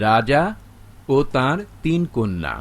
রাজা ও তার তিন কন্যা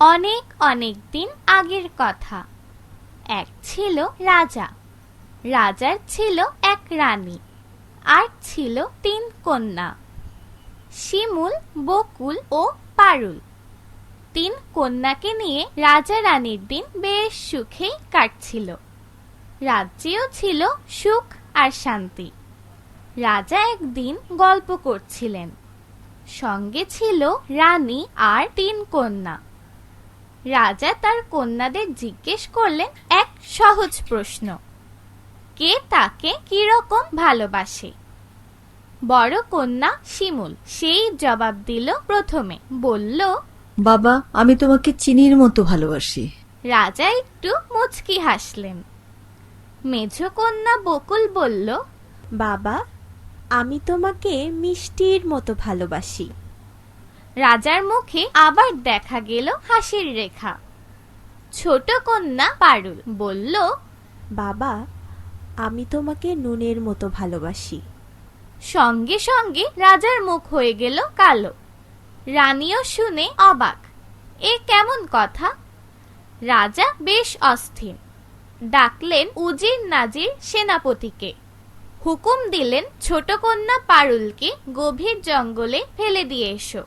অনেক অনেক দিন আগের কথা। এক ছিল রাজা। রাজার ছিল এক রানী। আর ছিল তিন কন্যা। শিমুল, বকুল ও পারুল। তিন কন্যাকে নিয়ে রাজা রানীর দিন বেশ সুখেই কাটছিল। রাজ্যেও ছিল সুখ আর শান্তি। রাজা একদিন গল্প করছিলেন। সঙ্গে ছিল রানী আর তিন কন্যা। রাজা তার কন্যাদের জিজ্ঞেস করলেন এক সহজ প্রশ্ন। কে তাকে কীরকম ভালোবাসে? বড় কন্যা শিমুল সেই জবাব দিল প্রথমে বলল বাবা আমি তোমাকে চিনির মতো ভালোবাসি। রাজা একটু মুচকি হাসলেন। মেঝ কন্যা বকুল বলল বাবা আমি তোমাকে মিষ্টির মতো ভালোবাসি। রাজার মুখে আবার দেখা গেল হাসির রেখা। ছোট কন্যা পারুল বলল বাবা আমি তোমাকে নুনের মতো ভালোবাসি। সঙ্গে সঙ্গে রাজার মুখ হয়ে গেল কালো। রানীও শুনে অবাক এ কেমন কথা? রাজা বেশ অস্থির ডাকলেন উজির নাজির সেনাপতিকে। হুকুম দিলেন ছোট কন্যা পারুলকে গভীর জঙ্গলে ফেলে দিয়ে এসো।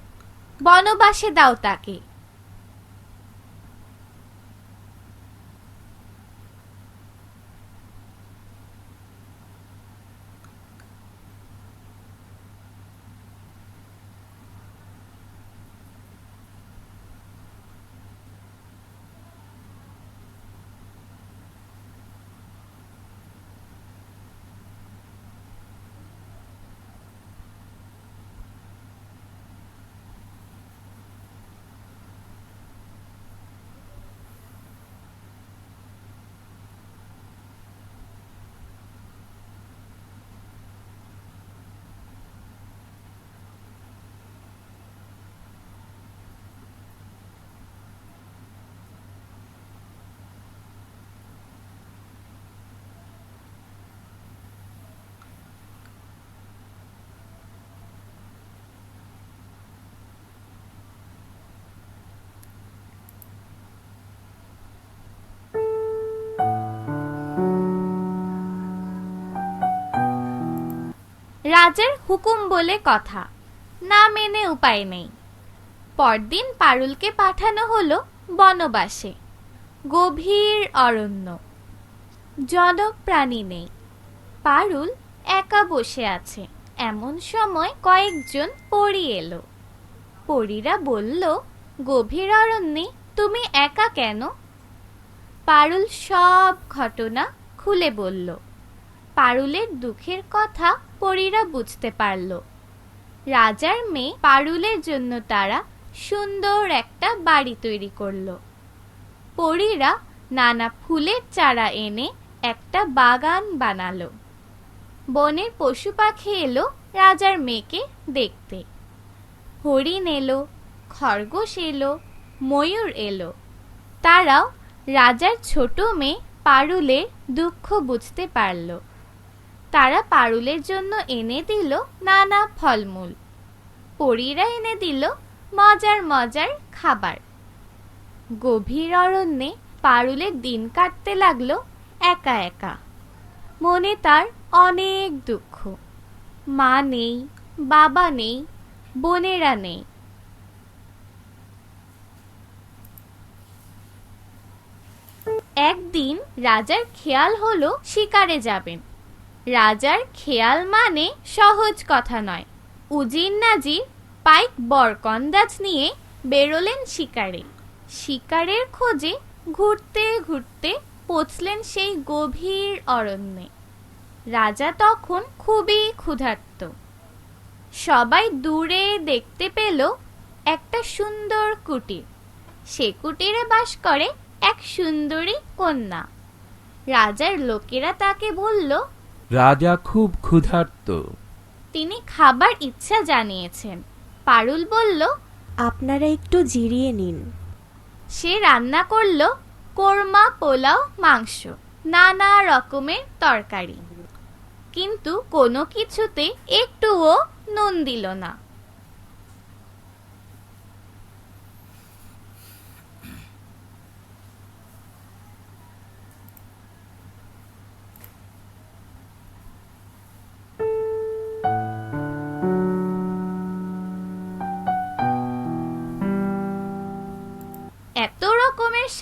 বনবাসে দাও তাকে। রাজার হুকুম বলে কথা। না মেনে উপায় নেই। পরদিন পারুলকে পাঠানো হলো বনবাসে। গভীর অরণ্য। জনপ্রাণী নেই। পারুল একা বসে আছে। এমন সময় কয়েকজন পড়ি এলো। পরীরা বলল, গভীর অরণ্যে তুমি একা কেন? পারুল সব ঘটনা খুলে বলল। পারুলের দুঃখের কথা পরীরা বুঝতে পারল। রাজার মেয়ে পারুলের জন্য তারা সুন্দর একটা বাড়ি তৈরি করল। পরীরা নানা ফুলের চারা এনে একটা বাগান বানালো। বনের পশু পাখি এলো রাজার মেয়েকে দেখতে। হরিণ এলো, খরগোশ এলো, ময়ূর এলো। তারাও রাজার ছোট মেয়ে পারুলের দুঃখ বুঝতে পারল। তারা পারুলের জন্য এনে দিল নানা ফলমূল। পরীরা এনে দিল মজার মজার খাবার। গভীর অরণ্যে পারুলের দিন কাটতে লাগল একা একা। মনে তার অনেক দুঃখ। মা নেই, বাবা নেই, বোনেরা নেই। একদিন রাজার খেয়াল হলো শিকারে যাবেন। রাজার খেয়াল মানে সহজ কথা নয়। উজির নাজির পাইক বরকন্দাজ নিয়ে বেরোলেন শিকারে। শিকারের খোঁজে ঘুরতে ঘুরতে পৌঁছলেন সেই গভীর অরণ্যে। রাজা তখন খুবই ক্ষুধার্ত। সবাই দূরে দেখতে পেল একটা সুন্দর কুটির। সে কুটিরে বাস করে এক সুন্দরী কন্যা। রাজার লোকেরা তাকে বলল রাজা খুব ক্ষুধার্ত। তিনি খাবার ইচ্ছা জানিয়েছেন। পারুল বলল আপনারা একটু জিরিয়ে নিন। সে রান্না করল কোরমা পোলাও মাংস নানা রকমের তরকারি। কিন্তু কোনো কিছুতে একটুও নুন দিল না।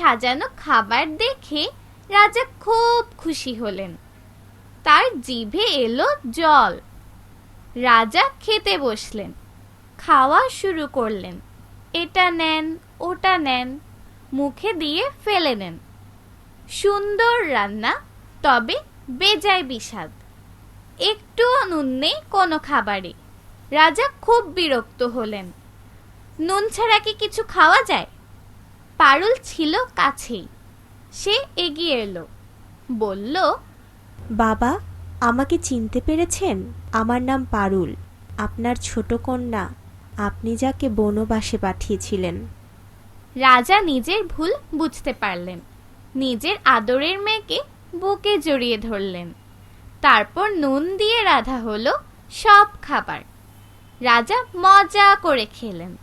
সাজানো খাবার দেখে রাজা খুব খুশি হলেন। তার জিভে এলো জল। রাজা খেতে বসলেন, খাওয়া শুরু করলেন। এটা নেন, ওটা নেন, মুখে দিয়ে ফেলে নেন। সুন্দর রান্না, তবে বেজায় বিষাদ। একটুও নুন নেই কোনো খাবারে। রাজা খুব বিরক্ত হলেন। নুন ছাড়া কি কিছু খাওয়া যায়? পারুল ছিল কাছেই। সে এগিয়ে এলো। বলল বাবা আমাকে চিনতে পেরেছেন? আমার নাম পারুল। আপনার ছোট কন্যা। আপনি যাকে বনবাসে পাঠিয়েছিলেন। রাজা নিজের ভুল বুঝতে পারলেন। নিজের আদরের মেয়েকে বুকে জড়িয়ে ধরলেন। তারপর নুন দিয়ে রাধা হলো সব খাবার। রাজা মজা করে খেলেন।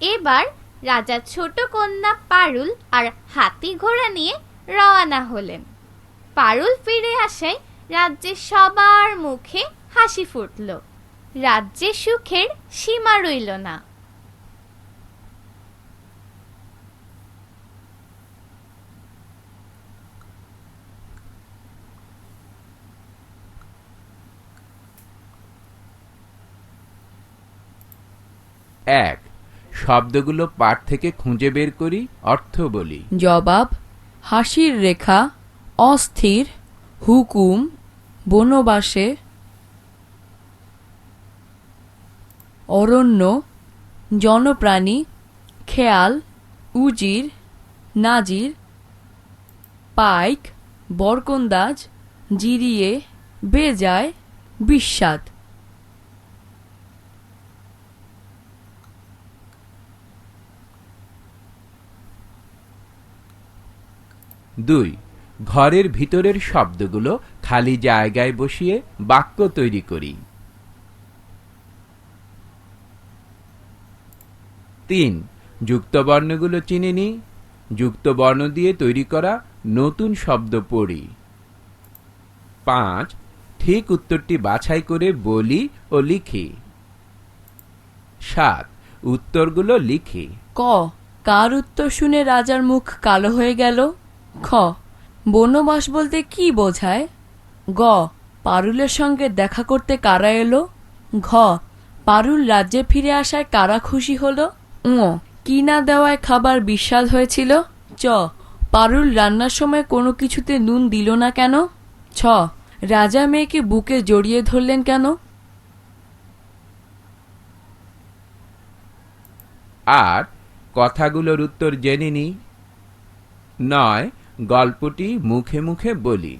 এবার রাজা ছোট কন্যা পারুল আর হাতি ঘোড়া নিয়ে রওনা হলেন। পারুল ফিরে আসায় রাজ্যে সবার মুখে হাসি ফুটল। রাজ্যে সুখের সীমা রইল না। এক শব্দগুলো পাঠ থেকে খুঁজে বের করি, অর্থ বলি। জবাব, হাসির রেখা, অস্থির, হুকুম, বনবাসে, অরণ্য, জনপ্রাণী, খেয়াল, উজির, নাজির, পাইক, বরকন্দাজ, জিরিয়ে, বেজায়, বিস্বাদ। দুই, ঘরের ভিতরের শব্দগুলো খালি জায়গায় বসিয়ে বাক্য তৈরি করি। তিন, যুক্তবর্ণগুলো চিনে নিই। যুক্তবর্ণ দিয়ে তৈরি করা নতুন শব্দ পড়ি। পাঁচ, ঠিক উত্তরটি বাছাই করে বলি ও লিখি। সাত, উত্তরগুলো লিখি। ক, কার উত্তর শুনে রাজার মুখ কালো হয়ে গেল? খ। বনবাস বলতে কি বোঝায়? গ। পারুলের সঙ্গে দেখা করতে কারা এলো? ঘ। পারুল রাজ্যে ফিরে আসায় কারা খুশি হলো? ঙ। কি না দেওয়ায় খাবার বিস্বাদ হয়েছিল? চ। পারুল রান্নার সময় কোনো কিছুতে নুন দিল না কেন? ছ। রাজা মেয়েকে বুকে জড়িয়ে ধরলেন কেন? আর কথাগুলোর উত্তর জেনে নিই নয়। গল্পটি মুখে মুখে বলি।